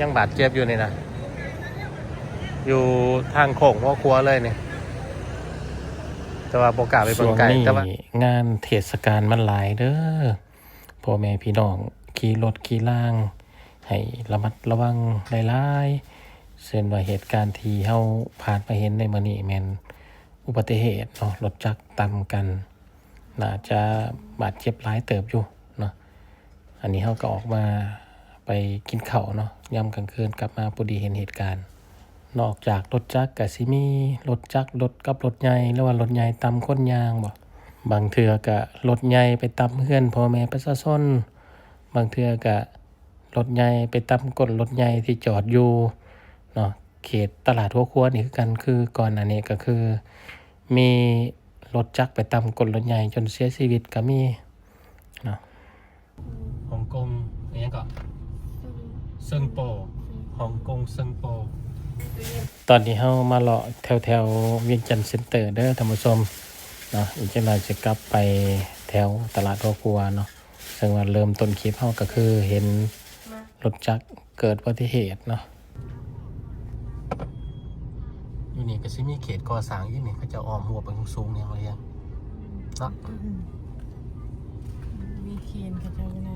ยังบาดเจ็บอยู่นี่นะ อยู่ทางโค้งหัวครัวเลยนี่แต่ว่าโปกล้าไปเบิ่งไก่แต่ว่างานเทศกาลมันหลายเด้อพ่อแม่พี่น้องขี่รถขี่ล่าง ให้ระมัดระวังหลายๆเส้นว่าเหตุการณ์ที่เฮาผ่านมาเห็นในมื้อนี้แม่นอุบัติเหตุเนาะรถจักรตำกัน น่าจะบาดเจ็บหลายเติบอยู่เนาะอันนี้เขาก็ออกมาไปกินข้าวเนาะ ย่ำกลางคืนกลับมาพอดีเห็นเหตุการณ์ นอกจากรถจักรกับซิมีรถจักรรถกับรถใหญ่หรือว่ารถใหญ่ตำคนยางบ่บางเทือก็รถใหญ่ไปตำเพื่อนพ่อแม่ประชาชนบางเทือก็รถใหญ่ไปตำก้นรถใหญ่ที่จอดอยู่เนาะเขตตลาดหัวคัวนี่คือกันคือก่อนอันนี้ก็คือ มีรถจักรไปตำก้นรถใหญ่จนเสียชีวิตก็มีเนาะฮ่องกงนี่ยังก่อน เซิงโปฮ่องกงเซิงโป ตอนนี้เฮามาเลาะแถวแถวๆเวียงจันทร์เซ็นเตอร์เด้อท่านผู้ชมเนาะอีกจังหน่อยจะกลับไปแถวตลาดโรกัวเนาะซึ่งว่าเริ่มต้นคลิปเฮาก็คือเห็นรถจักรเกิดอุบัติเหตุเนาะอยู่นี่ก็สิมีเขตก่อสร้างอยู่นี่เขาจะอ้อมหัวไปสูงๆเนี่ยว่ายังเนาะมีเคนเขาเจ้าหน้า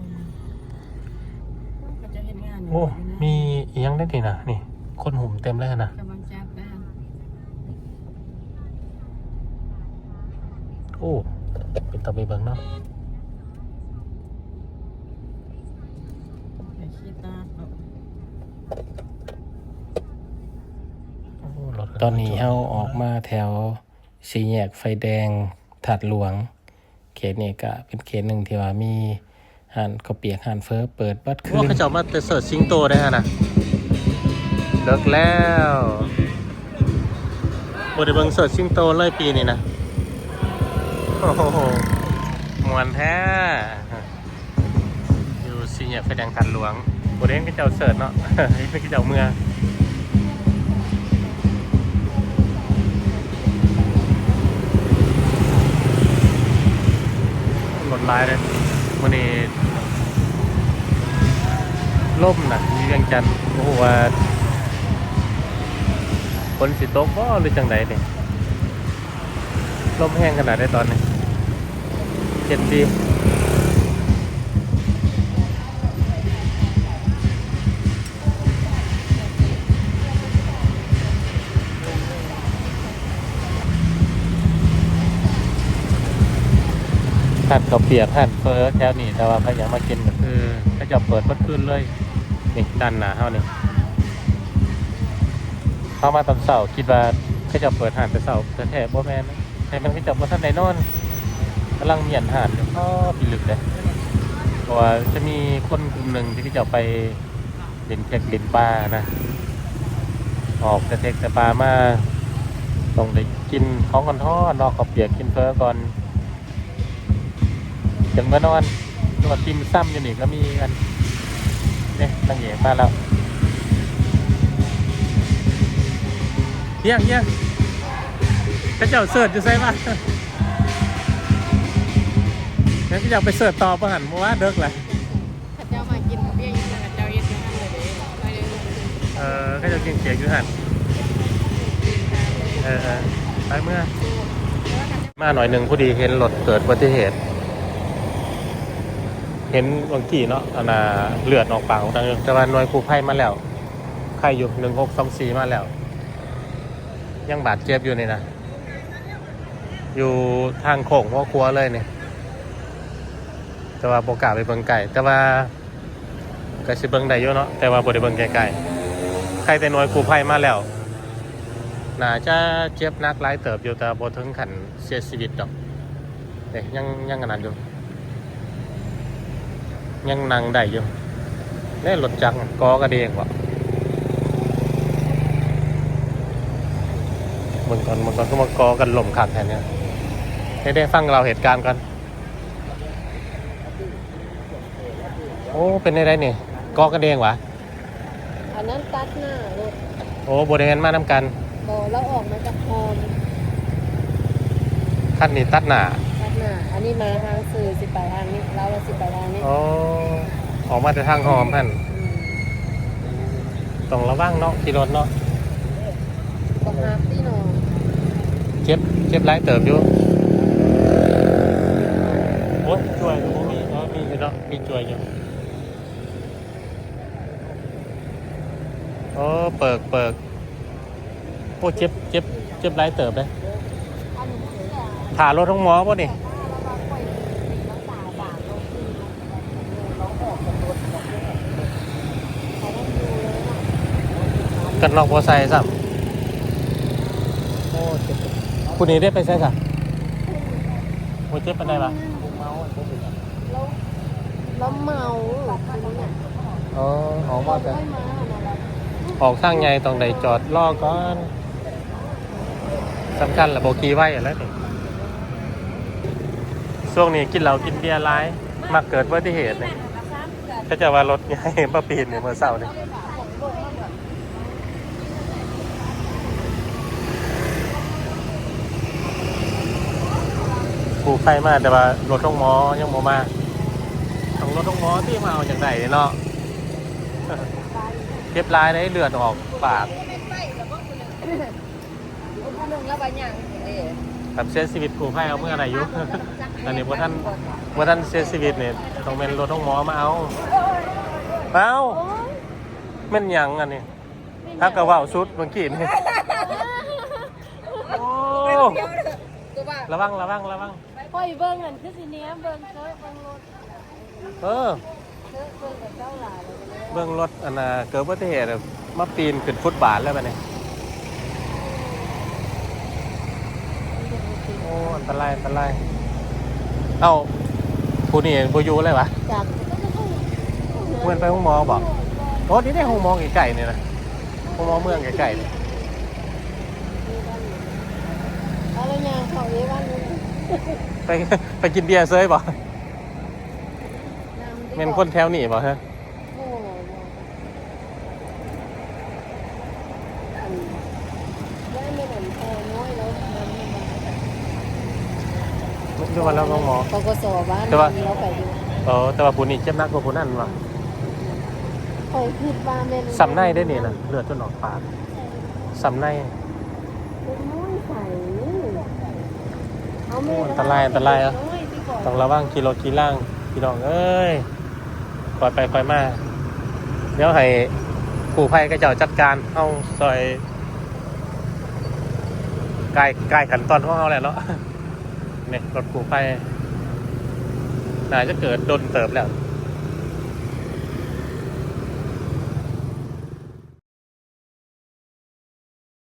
เขาจะเห็นงานยู่โอ้ นะมีอีหยังได้ดีนะนี่ คนหุ่มเต็มเลยนะกำลังจับได้โอ้ เป็นตะไปเบิงเนาะแต่ขี้ตาเขาตอนนี้เฮาออกมาแถวสี่แยกไฟแดงถัดหลวง เขตนี้ก็เป็นเขตหนึ่งที่ว่ามี หันเขาเปียกหันเฟอเปิดบัดคืนเขาจะมาเสิร์ชซิงโตได้ฮะนะเลิกแล้วบไดเบิงเสิร์ชซิงโตเลยปีนี้นะโอ้โหมวนแท้อยู่สี่แยกไฟแดงถัดหลวงบไดเห็นก็เจ้าเสิร์ชเนาะนี่เป็นก็เจ้าเมืองรถลายเลย วันนี้ล่มนะมีเวียงจันทร์โอ้โหว่าฝนสิตกก็หรือจังไดเนี่ยลมแห้งขนาดได้ตอนนี้เจ็ดดี หันเขาวเปียกหันเฟอแถวนี้แต่ว่าพยายามมากินก็คือก็จะเปิดพัดขึ้นเลย นี่ด้านหน้าเฮานี่เข้ามาตอนเสาร์คิดว่าก็จะเปิดหันแต่เสาร์แต่แท้บ่แม่นนะแต่มันก็จะบ่ทันได้นอนกำลังเมียนหันอยู่ก็พิลึกเลยเพราะว่าจะมีคนกลุ่มหนึ่งที่จะไปเล่นเทคเล่นปลานะออกแต่เทคแต่ปลามาต้องได้กินของกันทอดนอกขอบเปียกกินเฟอก่อน จังเมื่อนอนนวดติมซ้ำอยู่นี่ก็มีกันเนี่ยตั้งเหยมาแล้วเยี่ยงเยี่ยงพระเจ้าเสิร์ชอยู่ใช่ปะงั้นก็อยากไปเสิร์ชต่อประหันเพราว่าเดิกแหละเขาเจ้ามากินเบี้ยยู่กับเจ้าเย็ดอยู่นั่นเลยเด้ไปเลยเออก็จะเก่งเกียกอยู่หันเออเออไปเมื่อมาหน่อยหนึ่งพอดีเห็นรถเกิดอุบัติเหตุ เห็นบางทีเนาะอันน่ะเลือดออกปากของทางแต่ว่าหน่วยกู้ภัยมาแล้วใครอยู่หนึ่งหกสองสี่มาแล้ว ยังบาดเจ็บอยู่นี่นะอยู่ทางโค้งหัวครัวเลยเนี่ยแต่ว่าโอกาไปเบิ่งไก่แต่ว่าก็สิเบิ่งได้อยู่เนาะแต่ว่าบ่ได้เบิ่งไกลๆใครแต่หน่วยกู้ภัยมาแล้วน่าจะเจ็บนักหลายเติบอยู่แต่บ่ถึงขั้นเสียชีวิตดอกเด้ยังยังขนาดอยู่ ยังนั่งได้อยู่เล่นรถจักรกอกระเดงวะมันก่อนมันก่อนก็มากอกันหล่มขัดแทนเนี่ยได้ได้ฟังเราเหตุการณ์กันโอ้เป็นได้ไรนี่กอกระเดงวะอันนั้นตัดหน้ารถโอ้บริเวณมานำกันโตแล้วออกมาจากโฮมขั้นนี้ตัดหน้าตัดห น้าอันนี้มาทางสื่อสิไปทางนี้เราสิไปทางนี้โอ้ออกมาแต่ทางหอมท่านอืมต้องระวังเนาะขี่รถเนาะก็หาพี่น้องเจ็บเจ็บหลายเติบอยู่โอ้ยช่วยดูมีเนาะมีอยู่เนาะมีช่วยอยู่โอ้เปิกเปิกโอ้เจ็บเจ็บเจ็บหลายเติบเลยอันนี้คืออะผ่ารถท้องหมอป่ะนี่ ระวังปล่อยรักษาบาดเราคือเราออกจากรถแบบนี้เขาต้องดูเลยนะ กันนอกบัวไซสัมโอ้เจ็บคุณนี้ได้ไปใช่สัมโอ้เจ็บเป็นไงบ้างเมาเจ็บเป็นไงแล้วแล้วเมาคือเนี่ยอ๋อออกมาแต่ค่อยมานั่นแหละออกทางไงตรงไหนจอดรอก่อนสำคัญแหละโบกีไว้อะแล้วนี่ช่วงนี้กินเหล้ากินเบียร์ร้ายมักเกิดอุบัติเหตุเนี่ยก็จะว่ารถใหญ่มาปีนเนี่ยเมื่อเสาร์เนี่ กูไฟมาแต่ว่ารถต้องหมอยังโมมาต้องรถต้องหมอที่มาเอาจากไหนเนาะเจ็บร้ายได้เลือดออกปากผู้หนึ่งแล้วไปยังเอ๊ะกับเสียชีวิตกูไฟเอาเมื่อไหร่ยุอันนี้ว่าท่านว่าท่านเสียชีวิตเนี่ยต้องเป็นรถต้องหมอมาเอาเอาแม่นหยังอันนี้ถ้ากระว่าวชุดเมื่อกี้นี่โอ้ตัวบ้าระวังระวังระวัง ปล่อยเบิ้งอันคือสิเนี้ยเบิ้งเจ้าเบิ้งรถเออ เจ้าเบิ้งกับเจ้าหลานเลย เบื้องรถอันน่ะเกิดอุบัติเหตุอะมาปีนขึ้นฟุตบาทแล้วไปเนี่ยโอ้อันตรายอันตรายเอ้าผู้นี่บูยูเลยวะ จากเมื่อนไปห้องหมอบอก โอ้นี่ได้ห้องหมอไก่ๆเนี่ยนะห้องหมอเมืองไก่ๆเนี่ย อะไรยังเขาเอวันนี้ ไปไปกินเบียร์เซยบอกเงินคนแถวนี่บอกฮะโอ้โหได้ไม่เหมือนแพงน้อยแล้วมันไม่มาดูวันแล้วห้องหมอปกสบ้านแต่ว่าเราไปดูเออแต่ว่าผู้นี่เจ็บหนักกว่าผู้นั่นว่ะคอยคิดว่าแม่สำในได้นี่นะเลือดจนออกปากสำในเป็นน้อยใส่เอันตรายอันตรายอะต้องระวังกิโลกิล่างพี่น้องเอ้ยคอยไปคอยมา เดี๋ยวให้ผู้ภัยก็จะจัดการเอาซอยกายกายขันตอนของเขาแหละเนาะเนี่ยรถผู้ภัยน่าจะเกิดโดนเติบแล้ว